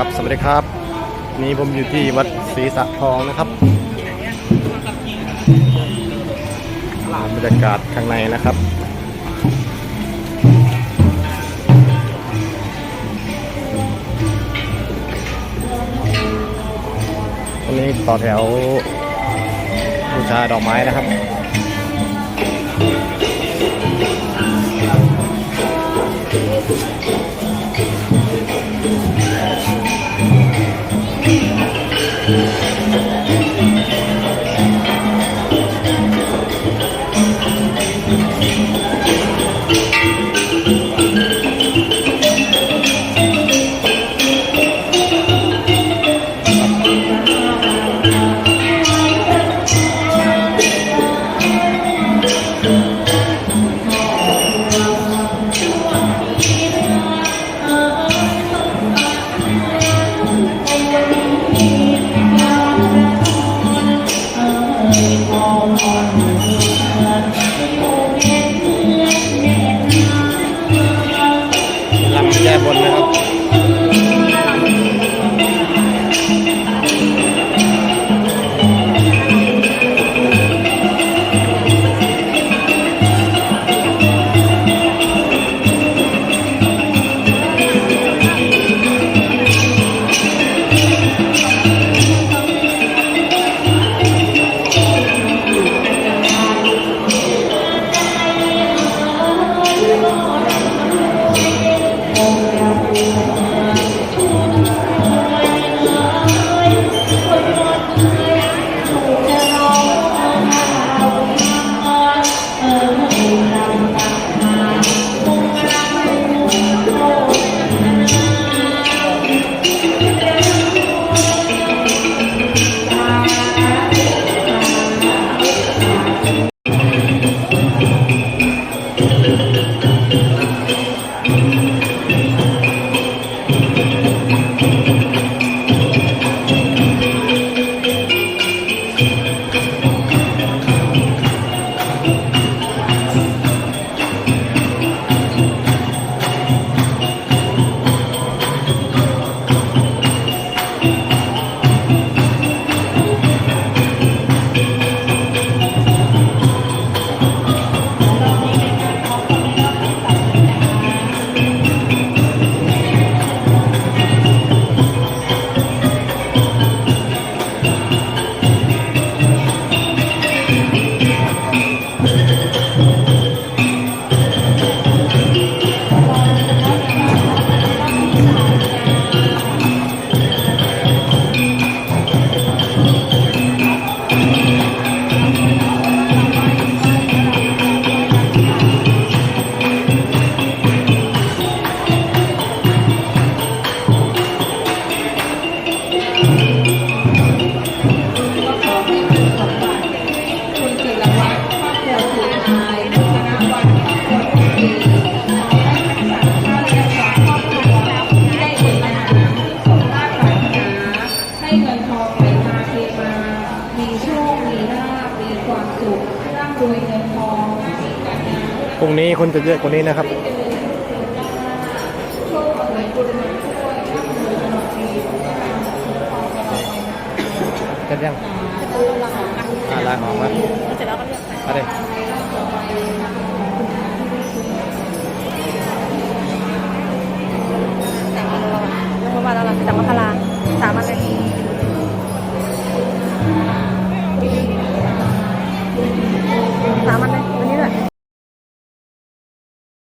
ครับสวัสดีครับ นี่ผมอยู่ที่วัดศรีสะทองนะครับบรรยากาศข้างในนะครับวันนี้ต่อแถวบูชาดอกไม้นะครับ พรุ่งนี้คนจะเยอะกว่านี้นะครับโชคเหมือนบุญมาช่วยร่ำรวยตลอดปีการคุ้มครองตลอดไปนะกันยังตัวละของกันอ่าลาออกมาเสร็จแล้วก็เลือกไปมาเลยต่อไป